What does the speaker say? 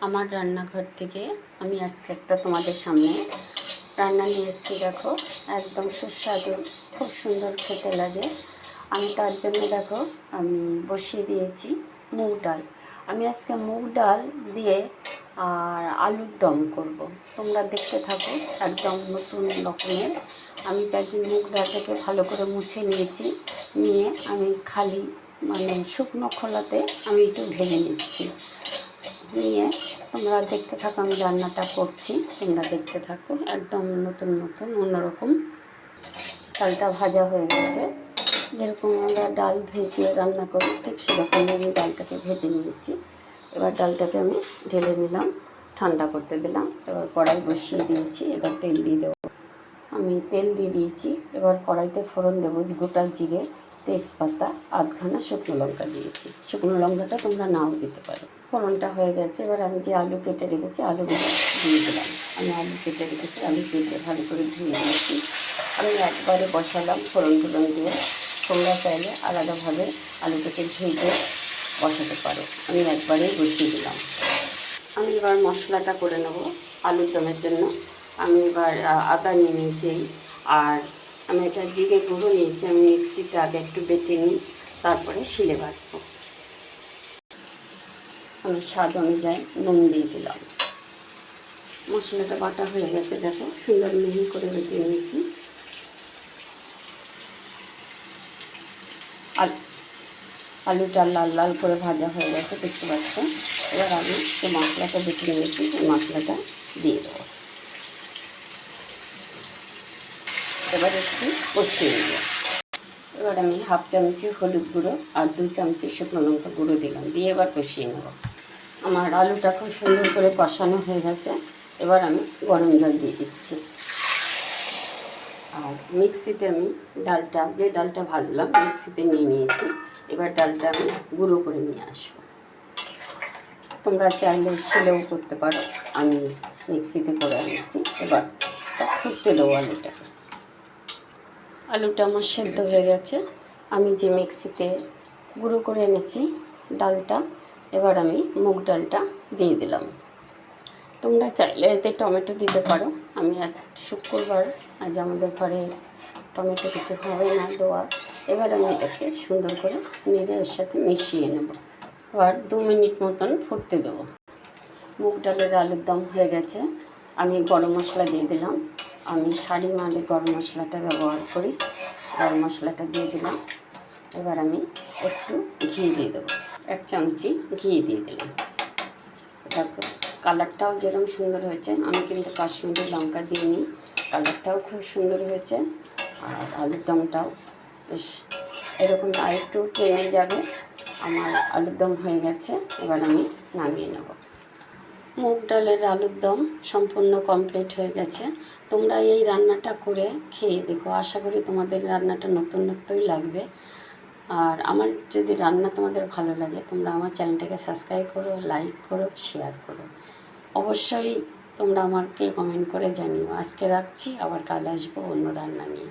আমার রান্নাঘর থেকে আমি আজকে একটা তোমাদের সামনে রান্না নিয়ে এসেছি, দেখো। একদম সুস্বাদু, খুব সুন্দর খেতে লাগে। আমি তার জন্য, দেখো, আমি বসিয়ে দিয়েছি মুগ ডাল। আমি আজকে মুগ ডাল দিয়ে আর আলুর দম করব। তোমরা দেখতে থাকো, একদম নতুন রকমের। আমি জন্য মুগ ডালটাকে ভালো করে মুছে নিয়েছি। নিয়ে আমি খালি মানে শুকনো খোলাতে আমি একটু ভেজে নিচ্ছি। নিয়ে তোমরা দেখতে থাকো, আমি রান্নাটা করছি। তোমরা দেখতে থাকো, একদম নতুন নতুন, অন্যরকম। ডালটা ভাজা হয়ে গেছে। যেরকম আমরা ডাল ভেজে রান্না করি, ঠিক সেরকম আমি ডালটাকে ভেজে নিয়েছি। এবার ডালটাকে আমি ঢেলে নিলাম, ঠান্ডা করতে দিলাম। এবার কড়াই বসিয়ে দিয়েছি, এবার তেল দিয়ে দেবো। আমি তেল দিয়ে দিয়েছি, এবার কড়াইতে ফোড়ন দেবো গোটা জিরে। তেজপাতা আধখানা শুকনো লঙ্কা দিয়েছি। শুকনো লঙ্কাটা তোমরা নাও দিতে পারো। ফোড়নটা হয়ে গেছে, এবার আমি যে আলু কেটে রেখেছি, আলুগুলো দিয়ে দিলাম। আমি আলু কেটে রেখেছি, আলু কেটে ভালো করে ধুয়ে নিয়েছি। আমি একবারে বসালাম ফোড়ন টুড়ন দিয়ে। তোমরা চাইলে আলাদাভাবে আলুটাকে ভেজে বসাতে পারো। আমি একবারেই বসিয়ে দিলাম। আমি এবার মশলাটা করে নেব আলুর দমের জন্য। আমি এবার আদা নিয়ে নিয়েছি আর আমি একটা জিরে গুঁড়ো নিয়েছি, আমি মিক্সিটা আগে একটু বেটে নিই, তারপরে শিলে বাটবো। আমি স্বাদ অনুযায়ী নুন দিয়ে দিলাম। মশলাটা বাটা হয়ে গেছে, দেখো, সুন্দর মিহি করে বেটে নিয়েছি। আর আলুটা লাল লাল করে ভাজা হয়ে গেছে, দেখতে পাচ্ছ? এবার আমি যে মশলাটা বেটে নিয়েছি এই মশলাটা দিয়ে দেবো। এবার একটু কষিয়ে নেব। এবার আমি হাফ চামচি হলুদ গুঁড়ো আর দু চামচি শুকনো লঙ্কা গুঁড়ো দিলাম, দিয়ে এবার কষিয়ে নেব। আমার আলুটা খুব সুন্দর করে কষানো হয়ে গেছে, এবার আমি গরম জল দিয়ে দিচ্ছি। আর মিক্সিতে আমি ডালটা, যে ডালটা ভাজলাম, মিক্সিতে নিয়ে নিয়েছি, এবার ডালটা আমি গুঁড়ো করে নিয়ে আসব। তোমরা চাইলে সেলেও করতে পারো, আমি মিক্সিতে করে আনিয়েছি এবার ফুটতে দেবো আলুটাকে। আলুটা আমার সেদ্ধ হয়ে গেছে। আমি যে মিক্সিতে গুঁড়ো করে এনেছি ডালটা, এবার আমি মুগ ডালটা দিয়ে দিলাম। তোমরা চাইলে এতে টমেটো দিতে পারো। আমি আজ শুক্রবার, আজ আমাদের ঘরে টমেটো কিছু হবে না দেওয়া। এবার আমি এটাকে সুন্দর করে নেড়ে এর সাথে মিশিয়ে নেব। এবার দু মিনিট মতন ফুটতে দেবো। মুগ ডালের আলুর দম হয়ে গেছে। আমি গরম মশলা দিয়ে দিলাম। আমি শাড়ি মালে গরম মশলাটা ব্যবহার করি। গরম মশলাটা দিয়ে দিলাম। এবার আমি একটু ঘি দিয়ে দেবো। এক চামচি ঘি দিয়ে দিলাম। দেখো, কালারটাও যেরকম সুন্দর হয়েছে। আমি কিন্তু কাশ্মীরি লঙ্কা দিইনি। কালারটাও খুব সুন্দর হয়েছে। আর আলুর দমটাও বেশ এরকম আর একটু টেনে যাবে। আমার আলুর দম হয়ে গেছে। এবার আমি নামিয়ে নেব। মুগ ডালের আলুর দম সম্পূর্ণ কমপ্লিট হয়ে গেছে। তোমরা এই রান্নাটা করে খেয়ে দেখো। আশা করি তোমাদের রান্নাটা নতুনত্বই লাগবে। আর আমার যদি রান্না তোমাদের ভালো লাগে, তোমরা আমার চ্যানেলটাকে সাবস্ক্রাইব করো লাইক করো শেয়ার করো। অবশ্যই তোমরা আমাকে কমেন্ট করে জানিও। আজকে রাখছি, আবার কাল আসব অন্য রান্না নিয়ে।